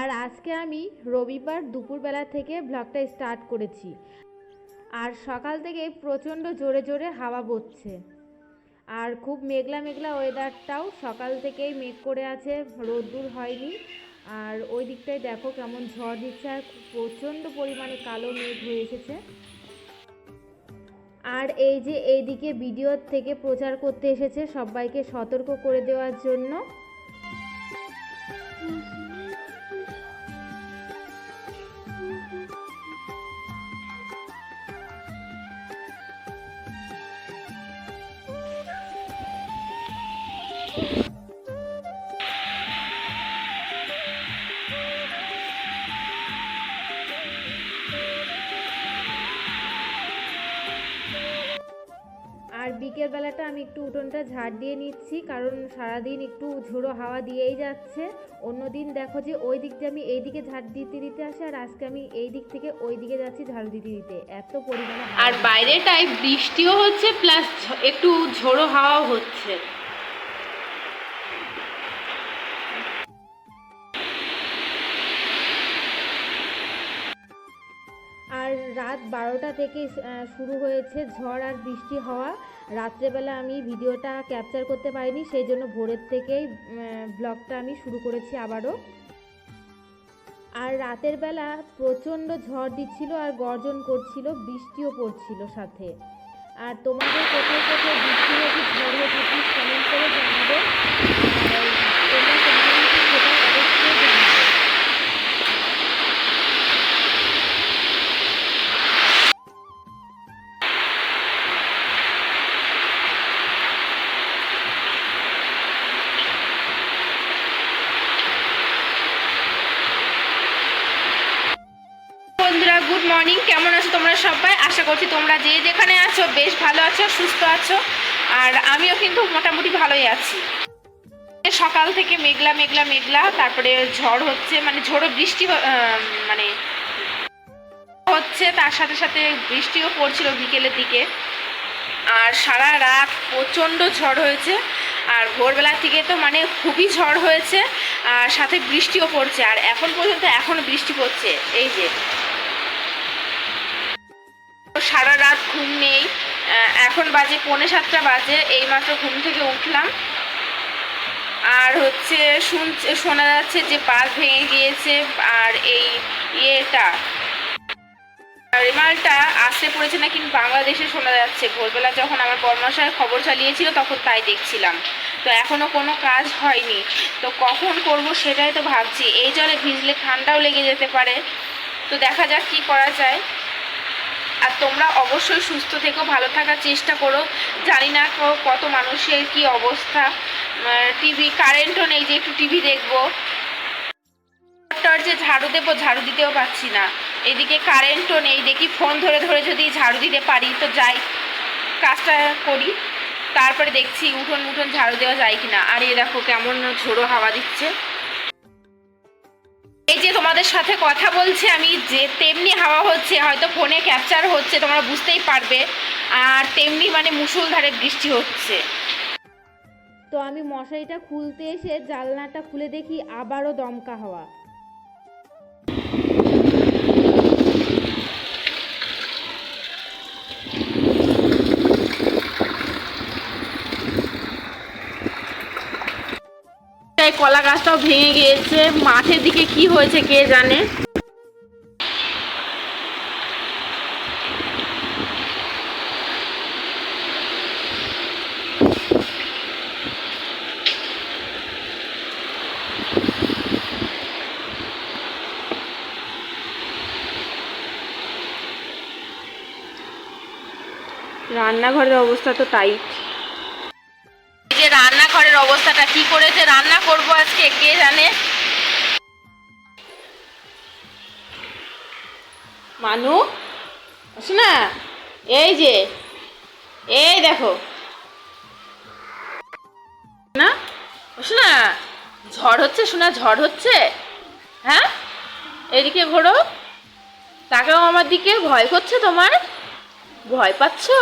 আর আজকে আমি রবিবার দুপুরবেলা থেকে ব্লগটা স্টার্ট করেছি। আর সকাল থেকে প্রচণ্ড জোরে জোরে হাওয়া বচ্ছে। আর খুব মেঘলা মেঘলা ওয়েদারটাও সকাল থেকেই মেঘ করে আছে, রোদ্দুর হয়নি। আর ওই দিকটায় দেখো কেমন ঝড় দিচ্ছে আর প্রচণ্ড পরিমাণে কালো মেঘ হয়ে এসেছে। আর এই যে এইদিকে ভিডিও থেকে প্রচার করতে এসেছে সবাইকে সতর্ক করে দেওয়ার জন্য। আর বিকেল বেলাটা আমি একটু উঠোনটা ঝাড় দিয়ে নিচ্ছি, কারণ সারাদিন একটু ঝোড়ো হাওয়া দিয়েই যাচ্ছে। অন্যদিন দেখো যে ওই দিক দিয়ে আমি এই দিকে ঝাড় দিতে দিতে আসি, আর আজকে আমি এই দিক থেকে ওই দিকে যাচ্ছি ঝাড়ু দিতে দিতে। এত পরিমাণে আর বাইরেটায় বৃষ্টিও হচ্ছে, প্লাস একটু ঝোড়ো হাওয়াও হচ্ছে। রাত বারোটা থেকে শুরু হয়েছে ঝড় আর বৃষ্টি হওয়া। রাত্রেবেলা আমি ভিডিওটা ক্যাপচার করতে পারিনি, সেই জন্য ভোরের থেকেই ব্লগটা আমি শুরু করেছি আবারও। আর রাতের বেলা প্রচণ্ড ঝড় দিচ্ছিল আর গর্জন করছিল, বৃষ্টিও পড়ছিল সাথে। আর তোমাদের কোথায় কোথায় বৃষ্টি হয়েছে, ঝড় হয়েছে প্লিজ কমেন্ট করে জানাবে। সবাই আশা করছি তোমরা যে যেখানে আছো, বেশ ভালো আছো, সুস্থ আছো। আর আমিও কিন্তু মোটামুটি ভালোই আছি। সকাল থেকে মেঘলা মেঘলা মেঘলা, তারপরে ঝড় হচ্ছে মানে ঝোড়ো বৃষ্টি মানে হচ্ছে, তার সাথে সাথে বৃষ্টিও পড়ছিল বিকেলের দিকে। আর সারা রাত প্রচণ্ড ঝড় হয়েছে, আর ভোরবেলা থেকে তো মানে খুবই ঝড় হয়েছে, আর সাথে বৃষ্টিও পড়ছে, আর এখন পর্যন্ত এখনও বৃষ্টি পড়ছে, এই যে। সারা রাত ঘুম নেই। এখন বাজে পৌনে সাতটা বাজে এইমাত্র ঘুম থেকে উঠলাম। আর হচ্ছে শুনছে, শোনা যাচ্ছে যে বাস ভেঙে গিয়েছে আর এই ইয়েটা। রেমালটা আসতে পড়েছে না কিন্তু বাংলাদেশে শোনা যাচ্ছে। ভোরবেলা যখন আমার বর্মাশায় খবর চালিয়েছিল, তখন তাই দেখছিলাম। তো এখনও কোনো কাজ হয়নি। তো কখন করব সেটাই তো ভাবছি। এই জলে ভিজলে ঠান্ডাও লেগে যেতে পারে। তো দেখা যাক কি করা যায়। আর তোমরা অবশ্যই সুস্থ থেকো, ভালো থাকার চেষ্টা করো। জানি না কত মানুষের কি অবস্থা। টিভি কারেন্টও নেই যে একটু টিভি দেখব। যে ঝাড়ু দেবো, ঝাড়ু দিতেও পাচ্ছি না। এদিকে কারেন্টও নেই, দেখি ফোন ধরে ধরে যদি ঝাড়ু দিতে পারি, তো যাই। কাজটা করি। তারপরে দেখছি উঠোন উঠোন ঝাড়ু দেওয়া যায় কিনা। আর এই দেখো কেমন ঝোড়ো হাওয়া দিচ্ছে। তোমাদের সাথে কথা বলছি, আমি যে তেমনি হাওয়া হচ্ছে, হয়তো ফোনে ক্যাপচার হচ্ছে, তোমরা বুঝতেই পারবে। আর তেমনি মানে মুসুলধারে বৃষ্টি হচ্ছে। তো আমি মশারিটা খুলতে এসে জানলাটা খুলে দেখি আবারও দমকা হাওয়া। কলা গাছটাও ভেঙে গিয়েছে। মাঠের দিকে কি হয়েছে কে জানে? রান্নাঘরের অবস্থা তো টাইট রান্নাঘরের কি করে যে রান্না করব আজকে, কে জানে? মানু শোনা এই যে, এই দেখো। না? শোনা ঝড় হচ্ছে শোনা ঝড় হচ্ছে? হ্যাঁ? এদিকে ঘোরো। তাকাও আমার দিকে ভয় করছে তোমার? ভয় পাচ্ছো?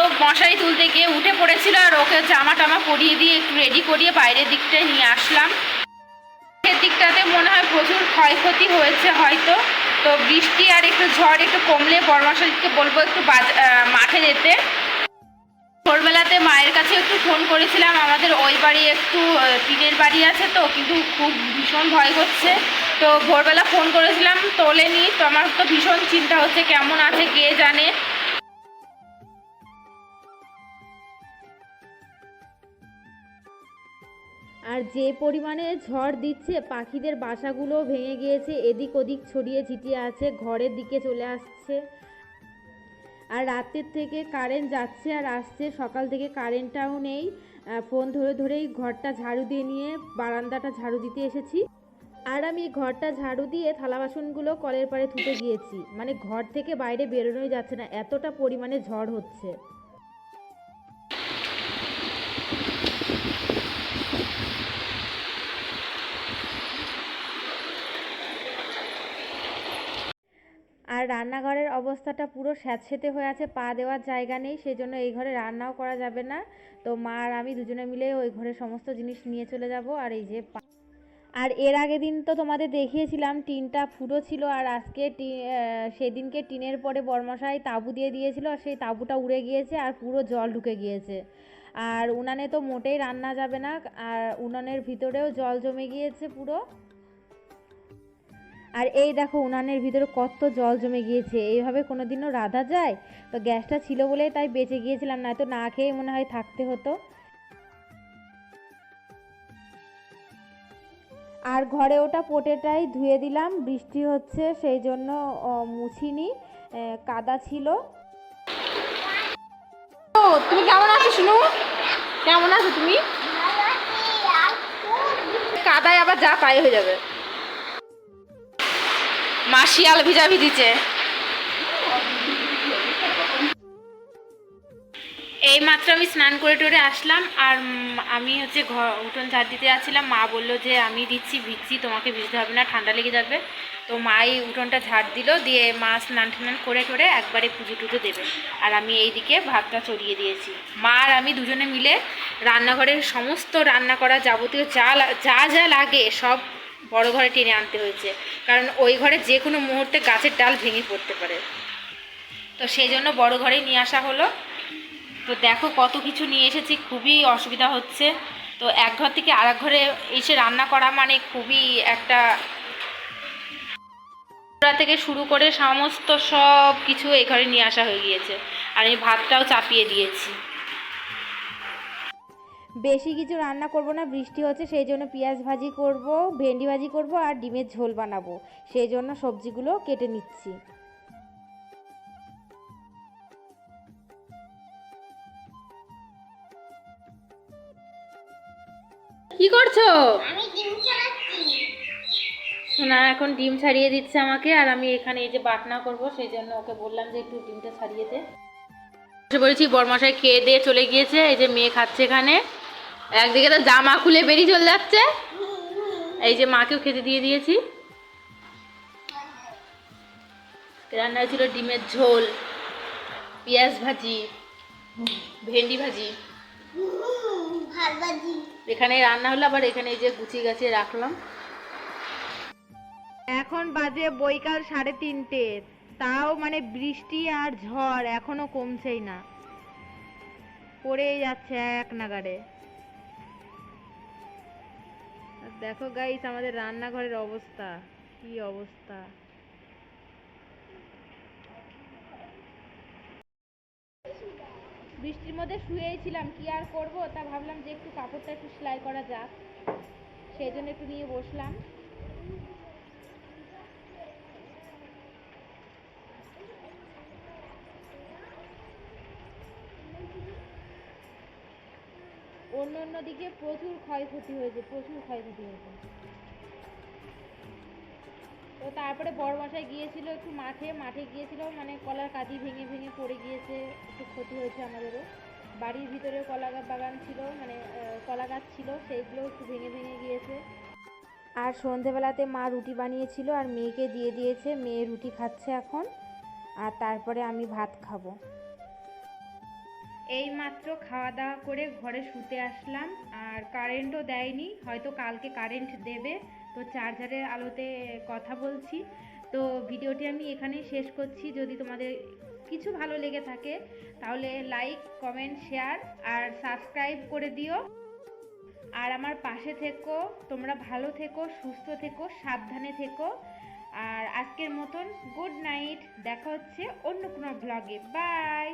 মেয়েও মশারি তুলতে গিয়ে উঠে পড়েছিল আর ওকে জামা টামা পরিয়ে দিয়ে একটু রেডি করিয়ে বাইরের দিকটায় নিয়ে আসলাম। এর দিকটাতে মনে হয় প্রচুর ক্ষয়ক্ষতি হয়েছে হয়তো। তো বৃষ্টি আর একটু ঝড় একটু কমলে বড়মশাইকে বলব একটু মাঠে যেতে। ভোরবেলাতে মায়ের কাছে একটু ফোন করেছিলাম, আমাদের ওই বাড়ি একটু টিনের বাড়ি আছে তো, কিন্তু খুব ভীষণ ভয় হচ্ছে তো ভোরবেলা ফোন করেছিলাম, তোলেনি, তো আমার তো ভীষণ চিন্তা হচ্ছে কেমন আছে, কে জানে। আর যে পরিমাণে ঝড় দিচ্ছে, পাখিদের বাসাগুলো ভেঙে গিয়েছে। এদিক ওদিক ছড়িয়ে ছিটিয়ে আছে, ঘরের দিকে চলে আসছে। আর রাতের থেকে কারেন্ট যাচ্ছে আর আসছে, সকাল থেকে কারেন্টটাও নেই। ফোন ধরে ধরেই ঘরটা ঝাড়ু দিয়ে নিয়ে বারান্দাটা ঝাড়ু দিতে এসেছি। আর আমি ঘরটা ঝাড়ু দিয়ে থালা বাসনগুলো কলের পাড়ে থুতে গিয়েছি। মানে ঘর থেকে বাইরে বেরোনোই যাচ্ছে না, এতটা পরিমাণে ঝড় হচ্ছে। আর রান্নাঘরের অবস্থাটা পুরো স্যাঁতসেঁতে হয়ে আছে, পা দেওয়ার জায়গা নেই সেই জন্য এই ঘরে রান্নাও করা যাবে না। তো মা আর আমি দুজনে মিলে ওই ঘরে সমস্ত জিনিস নিয়ে চলে যাব, আর এই যে আর এর আগে দিন তো তোমাদের দেখিয়েছিলাম, টিনটা ফুটো ছিল, আর আজকে টি সেদিনকে টিনের পরে বরমশাই তাঁবু দিয়ে দিয়েছিল, আর সেই তাঁবুটা উড়ে গিয়েছে, আর পুরো জল ঢুকে গিয়েছে। আর উনানে তো মোটেই রান্না যাবে না, আর উনানের ভিতরেও জল জমে গিয়েছে পুরো। আর এই দেখো উনানের ভিতরে কত জল জমে গিয়েছে। এইভাবে কোনো দিনও রাধা যায়? তো গ্যাসটা ছিল বলেই তাই বেঁচে গিয়েছিলাম না তো না খেয়ে মনে হয় থাকতে হতো। আর ঘরে ওটা পোটেটাই ধুয়ে দিলাম বৃষ্টি হচ্ছে সেই জন্য মুছিনি কাদা ছিল। তুমি কেমন আছো শুনু? কেমন আছো তুমি? কাদায় আবার যা পায়ে হয়ে যাবে। মা শিয়াল ভিজা ভিজিছে এই মাত্র আমি স্নান করে টরে আসলাম, আর আমি হচ্ছে ঘর উঠোন ঝাড় দিতে যাচ্ছিলাম। মা বলল যে, আমি দিচ্ছি ভিজছি, তোমাকে ভিজতে হবে না, ঠান্ডা লেগে যাবে। তো মাই উঠোনটা ঝাড় দিল, দিয়ে মা স্নান টান করে করে একবারে পুজো টুজো দেবে। আর আমি এইদিকে ভাতটা চড়িয়ে দিয়েছি। মা আর আমি দুজনে মিলে রান্নাঘরের সমস্ত রান্না করা যাবতীয় যা যা যা লাগে সব বড় ঘরে টেনে আনতে হয়েছে। কারণ ওই ঘরে যে কোনো মুহূর্তে গাছের ডাল ভেঙে পড়তে পারে। তো সেই জন্য বড় ঘরেই নিয়ে আসা হলো। তো দেখো কত কিছু নিয়ে এসেছি, খুবই অসুবিধা হচ্ছে। তো এক ঘর থেকে আরেক ঘরে এসে রান্না করা মানে খুবই একটা থেকে শুরু করে সমস্ত সব কিছু এই ঘরে নিয়ে আসা হয়ে গিয়েছে। আর আমি ভাতটাও চাপিয়ে দিয়েছি। বেশি কিছু রান্না করব না বৃষ্টি হচ্ছে সেই জন্য পেঁয়াজ ভাজি করব ভেন্ডি ভাজি করব আর ডিমের ঝোল বানাবো। সেই জন্য সবজিগুলো কেটে নিচ্ছি। কি করছ? আমি ডিম চালাচ্ছি সোনা এখন ডিম ছাড়িয়ে দিচ্ছে আমাকে আর আমি এখানে এই যে বাটনা করব সেই জন্য ওকে বললাম যে একটু ডিমটা ছাড়িয়ে দে। বসে বলেছি বরমশাই খেয়ে দিয়ে চলে গিয়েছে এই যে মেয়ে খাচ্ছে এখানে। একদিকে তো জামা খুলে বেরিয়ে চলে যাচ্ছে। এই যে মাকেও খেতে দিয়ে দিয়েছি। রান্না হয়েছিল ডিমের ঝোল, পেঁয়াজ ভাজি, ভেন্ডি ভাজি। এখানে রান্না হলো, আবার এখানে এই যে গুছিয়ে গাছিয়ে রাখলাম। এখন বাজে বৈকাল সাড়ে তিনটে। তাও মানে বৃষ্টি আর ঝড় এখনও কমছেই না। পড়েই যাচ্ছে এক নাগারে দেখো গাইস আমাদের রান্নাঘরের অবস্থা। কি অবস্থা। বৃষ্টির মধ্যে শুয়েই ছিলাম কি আর করব? তা ভাবলাম যে একটু কাপড়টা একটু সেলাই করা যাক। সেই জন্য একটু নিয়ে বসলাম। অন্য অন্য দিকে প্রচুর ক্ষয়ক্ষতি হয়েছে, প্রচুর ক্ষয়ক্ষতি হয়েছে। তো তারপরে বড় মশাই গিয়েছিল, একটু মাঠে মাঠে গিয়েছিল মানে কলার কাঁদি ভেঙে ভেঙে পড়ে গিয়েছে, একটু ক্ষতি হয়েছে আমাদেরও। বাড়ির ভিতরে কলা বাগান ছিল মানে কলা গাছ ছিল সেইগুলো একটু ভেঙে ভেঙে গিয়েছে। আর সন্ধেবেলাতে মা রুটি বানিয়েছিল আর মেয়েকে দিয়ে দিয়েছে, মেয়ে রুটি খাচ্ছে এখন। আর তারপরে আমি ভাত খাব। এই মাত্র খাওয়া দাওয়া করে ঘরে শুতে আসলাম, আর কারেন্টও দেয়নি, হয়তো কালকে কারেন্ট দেবে। তো চার্জারের আলোতে কথা বলছি। তো ভিডিওটি আমি এখানেই শেষ করছি। যদি তোমাদের কিছু ভালো লেগে থাকে, তাহলে লাইক কমেন্ট শেয়ার আর সাবস্ক্রাইব করে দিও। আর আমার পাশে থেকো, তোমরা ভালো থেকো, সুস্থ থেকো, সাবধানে থেকো। আর আজকের মতন গুড নাইট দেখা হচ্ছে অন্য কোনো ব্লগে বাই